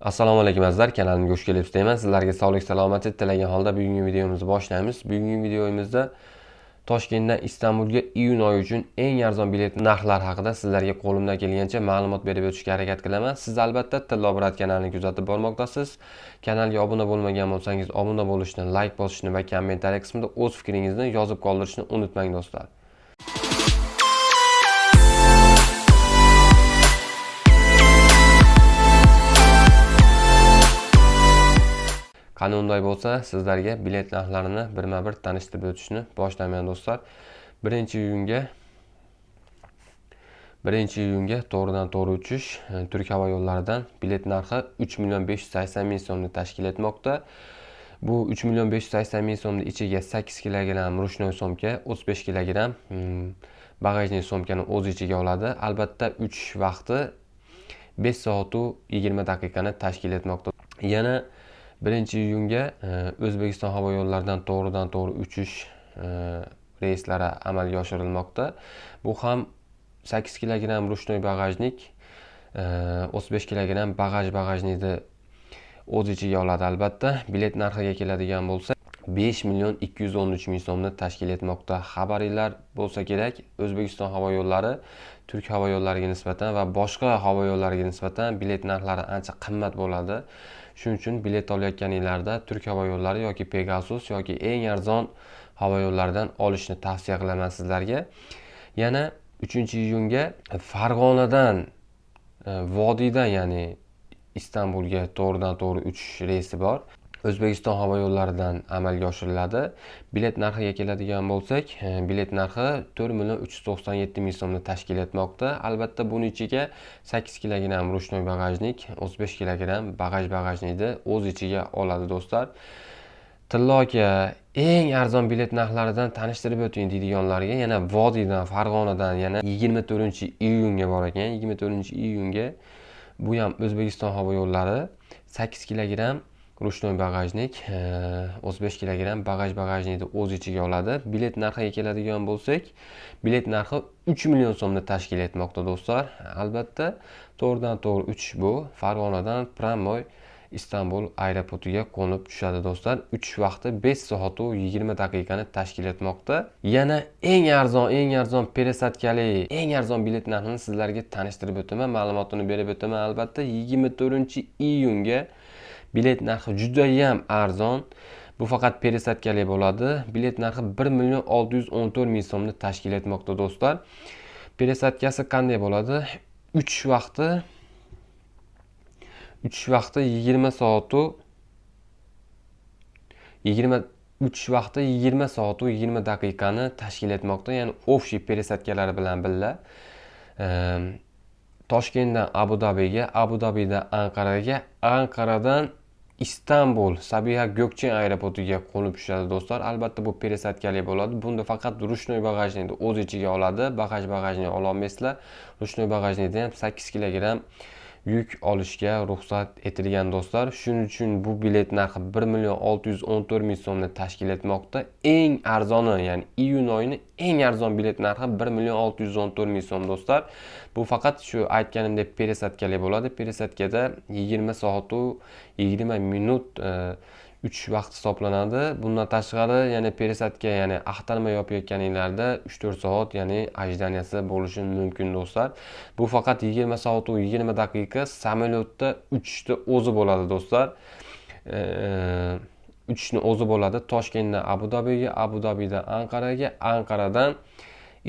assalomu alaykum azizlar. Kanalimga xush kelibsiz deyman sizlarga sog'lik salomatlik tilagan holda bugungi videomizni boshlaymiz. Bugungi videomizda toshkentdan istanbulga iyun oyi uchun eng arzon bilet narxlari haqida sizlarga qo'limdan kelgancha ma'lumot berib o'tishga harakat qilaman. Siz albatta tillo brat kanalini kuzatib bormoqdasiz. Kanalga obuna bo'lmagan bo'lsangiz obuna bo'lishni layk bosishni va kommentariy qismida o'z fikringizni yozib qoldirishni unutmang do'stlar. Qani unday bo'lsa sizlarga bilet narxlarini birma bir tanishtirib o'tishni boshlayman do'stlar. Birinchi iyunga birinchi iyunga to'g'ridan to'g'ri uchish e, turk havo yo'llaridan bilet narxi uch million besh yuz sakson ming so'mni tashkil etmoqda. Bu uch million besh yuz sakson ming so'mni ichiga sakkiz kilogramm ruchnoy somka o'ttiz besh kilogramm mm, bagajniy somkani o'z ichiga oladi. Albatta uchish vaqti besh soatu yigirma daqiqani tashkil etmoqda. Yana birinchi iyunga e, o'zbekiston havo yo'llaridan to'g'ridan to'g'ri uchish e, reyslari amalga oshirilmoqda. Bu ham sakkiz kilogramm ruchnoy bagajnik e, o'ttiz besh kilogramm bagaj bagajnikni o'z ichiga oladi albatta. Bilet narxiga keladigan bo'lsa besh million ikki yuz o'n uch ming so'mni tashkil etmoqda. Xabaringlar bo'lsa kerak o'zbekiston havo yo'llari turk havo yo'llariga nisbatan va boshqa havo yo'llariga nisbatan bilet narxlari ancha qimmat bo'ladi. Shuning uchun bilet olayotganinglarda turk havo yo'llari yoki pegasus yoki eng arzon havo yo'llaridan olishni tavsiya qilaman sizlarga. Yana uchinchi iyunga farg'onadan e, vodiydan ya'ni istanbulga to'g'ridan to'g'ri uchish reysi bor. O'zbekiston havo yo'llaridan amalga oshiriladi. Bilet narxiga keladigan bo'lsak e, bilet narxi to'rt million uch yuz to'qson yetti ming so'mni tashkil etmoqda. Albatta buni ichiga sakkiz kilogramm ruchnoy bagajnik o'ttiz besh kilogramm bagaj bagajnikni o'z ichiga oladi do'stlar. Tillo aka eng arzon bilet narxlaridan tanishtirib o'ting deydiganlarga yana vodiydan farg'onadan yana yigirma to'rtinchi iyunga bor ekan. Yigirma to'rtinchi iyunga bu ham o'zbekiston havo yo'llari sakkiz kilogramm ruchnoy bagajnik e, o'ttiz besh kilogramm bagaj bagajnikni o'z ichiga oladi. Bilet narxiga keladigan bo'lsak bilet narxi uch million so'mni tashkil etmoqda do'stlar. Albatta to'g'ridan to'g'ri uchish bu. Farg'onadan pramoy istanbul aeroportiga qo'nib tushadi do'stlar. Uchish vaqti besh soatu yigirma daqiqani tashkil etmoqda. Yana eng arzon eng arzon пересадкали eng arzon bilet narxini sizlarga tanishtirib o'taman ma'lumotini berib o'taman. Albatta yigirma to'rtinchi iyunga bilet narxi judayam arzon. Bu faqat пересадкали bo'ladi. Bilet narxi bir million olti yuz o'n to'rt ming so'mni tashkil etmoqda do'stlar. Peresatkasi qanday bo'ladi? Uch vaqti uch vaqti yigirma soatu yigirma uch vaqti yigirma soatu yigirma daqiqani tashkil etmoqda. Ya'ni общий пересадкалari bilan birga. Ehm, Toshkentdan abu dabiga abu dabidan anqaraga anqaradan istanbul sabiha gokchen aeroportiga qo'nib tushadi do'stlar. Albatta bu пересадкали bo'ladi. Bunda faqat ruchnoy bagajnikni o'z ichiga oladi. Bagaj bagajnik ololmaysizlar. Ruchnoy bagajnikda ham sakkiz kilogramm yuk olishga ruxsat etilgan do'stlar shuning uchun bu bilet narxi bir million olti yuz o'n to'rt ming so'mni tashkil etmoqda. Eng arzoni ya'ni iyun oyini eng arzon bilet narxi bir million olti yuz o'n to'rt ming so'm do'stlar. Bu faqat shu aytganimdek peresadkalik bo'ladi. Peresadkada yigirma soatu yigirma minut e, uch vaqt hisoblanadi. Bundan tashqari ya'ni пересадка ya'ni axtarma yopayotganinglarda uch to'rt soat ya'ni ajdaniyasi bo'lishi mumkin do'stlar. Bu faqat yigirma soatu yigirma daqiqa samolyotda uchishni o'zi bo'ladi do'stlar. Uchishni o'zi bo'ladi toshkentdan abu dabiga abu dabidan anqaraga anqaradan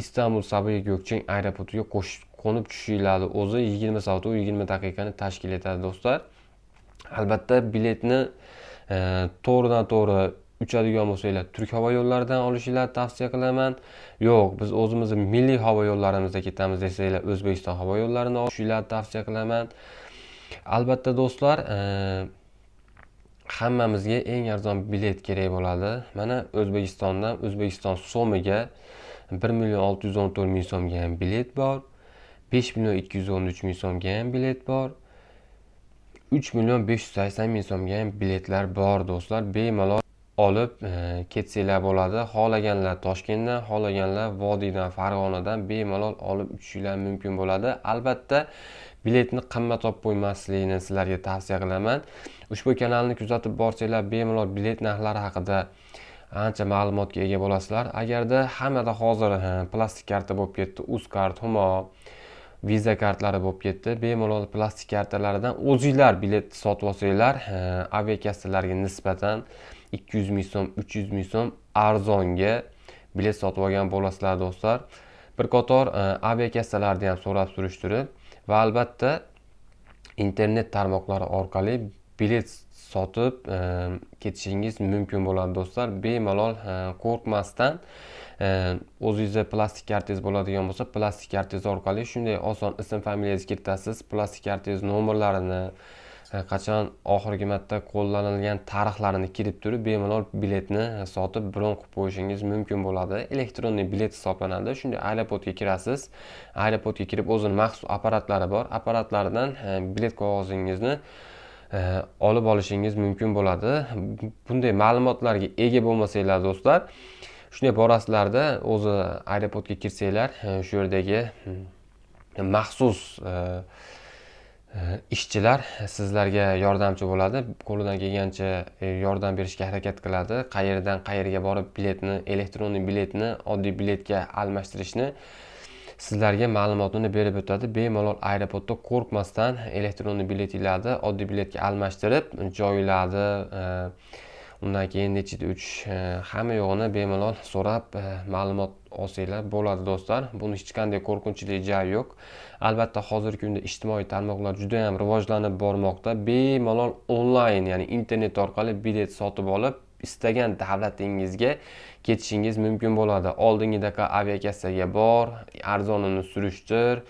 istanbul sabiya gokcheng aeroportiga qo'nib tushinglarni o'zi yigirma soatu yigirma daqiqani tashkil etadi do'stlar. Albatta biletni to'g'ridan to'g'ri uchadigan bo'lsanglar turk havo yo'llaridan olishinglarni tavsiya qilaman. Yo'q biz o'zimizni milliy havo yo'llarimizda ketamiz desanglar o'zbekiston havo yo'llarini olishinglarni tavsiya qilaman. Albatta do'stlar e, hammamizga eng arzon bilet kerak bo'ladi. Mana o'zbekistondan o'zbekiston so'miga bir million olti yuz o'n to'rt ming so'mga ham bilet bor besh million ikki yuz o'n uch ming so'mga ham bilet bor. Uch million besh yuz sakson ming so'mga ham biletlar bor do'stlar. Bemalol olib e, ketsanglar bo'ladi. Xohlaganlar toshkentdan xohlaganlar vodiydan farg'onadan bemalol olib uchishinglar mumkin bo'ladi. Albatta biletni qimmat olib qo'ymaslikni sizlarga tavsiya qilaman. Ushbu kanalni kuzatib borsanglar bemalol bilet narxlari haqida ancha ma'lumotga ega bo'lasizlar. Agarda hammada hozir e, plastik karta bo'lib ketdi uzcard humo viza kartalari bo'lib ketdi. Bemalol plastik kartalardan o'zinglar bilet sotib olsanglar aviakassalarga nisbatan ikki yuz ming so'm uch yuz ming so'm arzonga bilet sotib olgan bo'lasizlar do'stlar. Bir qator e, aviakassalarni ham so'rab surishtirib va albatta internet tarmoqlari orqali bilet sotib e, ketishingiz mumkin bo'ladi do'stlar. Bemalol e, qo'rqmasdan o'zingizda plastik kartangiz bo'ladigan bo'lsa plastik kartangiz orqali shunday oson ism familiyangizni kiritasiz plastik kartangiz nomerlarini e, qachon oxirgi marta qo'llanilgan tarixlarini kirib turib bemalol biletni sotib bron qilib qo'yishingiz mumkin bo'ladi. Elektronniy bilet hisoblanadi. Shunday aeroportga kirasiz. Aeroportga kirib o'zini maxsus apparatlari bor. Apparatlaridan e, bilet qog'ozingizni e, olib olishingiz mumkin bo'ladi. Bunday ma'lumotlarga ega bo'lmasanglar do'stlar shunday borasizlarda o'zi aeroportga kirsanglar e, shu yerdagi hmm, maxsus e, e, ishchilar sizlarga yordamchi bo'ladi. Qo'lidan kelgancha yordam berishga harakat qiladi. Qayerdan qayerga borib biletni elektronniy biletni oddiy biletga almashtirishni sizlarga ma'lumotini berib o'tadi. Bemalol aeroportda qo'rqmasdan elektronniy biletinglarni oddiy biletga almashtirib joylarni e, undan keyin nechida uchish e, hamma yo'g'ini bemalol so'rab e, ma'lumot olsanglar bo'ladi do'stlar. Buni hech qanday qo'rqinchli joyi yo'q. Albatta hozirgi kunda ijtimoiy tarmoqlar juda yam rivojlanib bormoqda. Bemalol onlayn ya'ni internet orqali bilet sotib olib istagan davlatingizga ketishingiz mumkin bo'ladi. Oldingidaqa aviakassaga bor arzonini surishtir.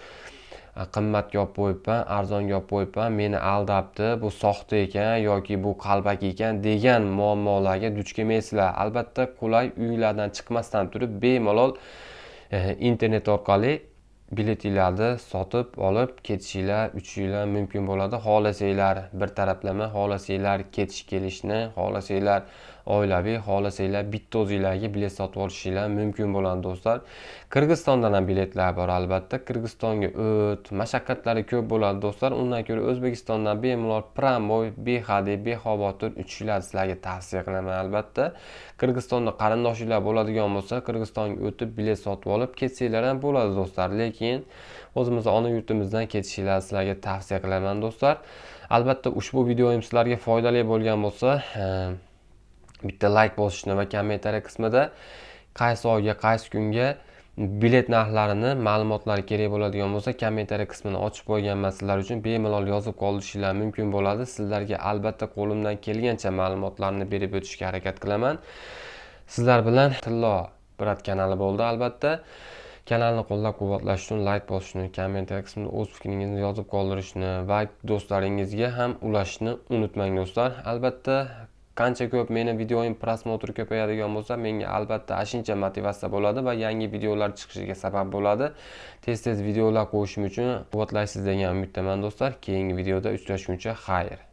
Э, qimmatga olib qo'yibman arzonga olib qo'yibman meni aldabdi bu soxta ekan yoki bu qalbak ekan degan muammolarga duch kelmaysizlar. Albatta qulay uylardan chiqmasdan turib bemalol e, internet orqali biletinglarni sotib olib ketishinglar uchishinglar mumkin bo'ladi. Xohlasanglar bir taraflama xohlasanglar ketish kelishni xohlasanglar. Oilaviy xohlasanglar bitta o'zinglarga bilet sotib olishinglar mumkin bo'ladi do'stlar. Qirg'izistondan ham biletlar bor albatta. Qirg'izistonga o't mashaqqatlari ko'p bo'ladi do'stlar. Undan ko'ra o'zbekistondan bemalol promoy behadeb bexavotir uchishlarni sizlarga tavsiya qilaman albatta. Qirg'izistonda qarindoshinglar bo'ladigan bo'lsa qirg'izistonga o'tib bilet sotib olib ketsanglar ham bo'ladi do'stlar. Lekin o'zimizni ona yurtimizdan ketishinglarni sizlarga tavsiya qilaman do'stlar. Albatta ushbu videoyim sizlarga foydali bo'lgan bo'lsa ehm, bitta layk bosishni va kommentariya qismida qaysi oyga qaysi kunga bilet narxlarini ma'lumotlari kerak bo'ladigan bo'lsa kommentariya qismini ochib qo'yganman sizlar uchun bemalol yozib qoldirishinglar mumkin bo'ladi. Sizlarga albatta qo'limdan kelgancha ma'lumotlarni berib o'tishga harakat qilaman. Sizlar bilan tillo brat kanali bo'ldi albatta. Kanalni qo'llab quvvatlash uchun layk bosishni kommentariya qismida o'z fikringizni yozib qoldirishni va do'stlaringizga ham ulashishni unutmang do'stlar. Albatta qancha ko'p meni videoyim prosmotri ko'payadigan bo'lsa menga albatta ashuncha motivatsiya bo'ladi va yangi videolar chiqishiga sabab bo'ladi. Tez tez videolar qo'yishim uchun quvvatlaysiz degan umiddaman do'stlar. Keyingi videoda uchrashguncha xayr.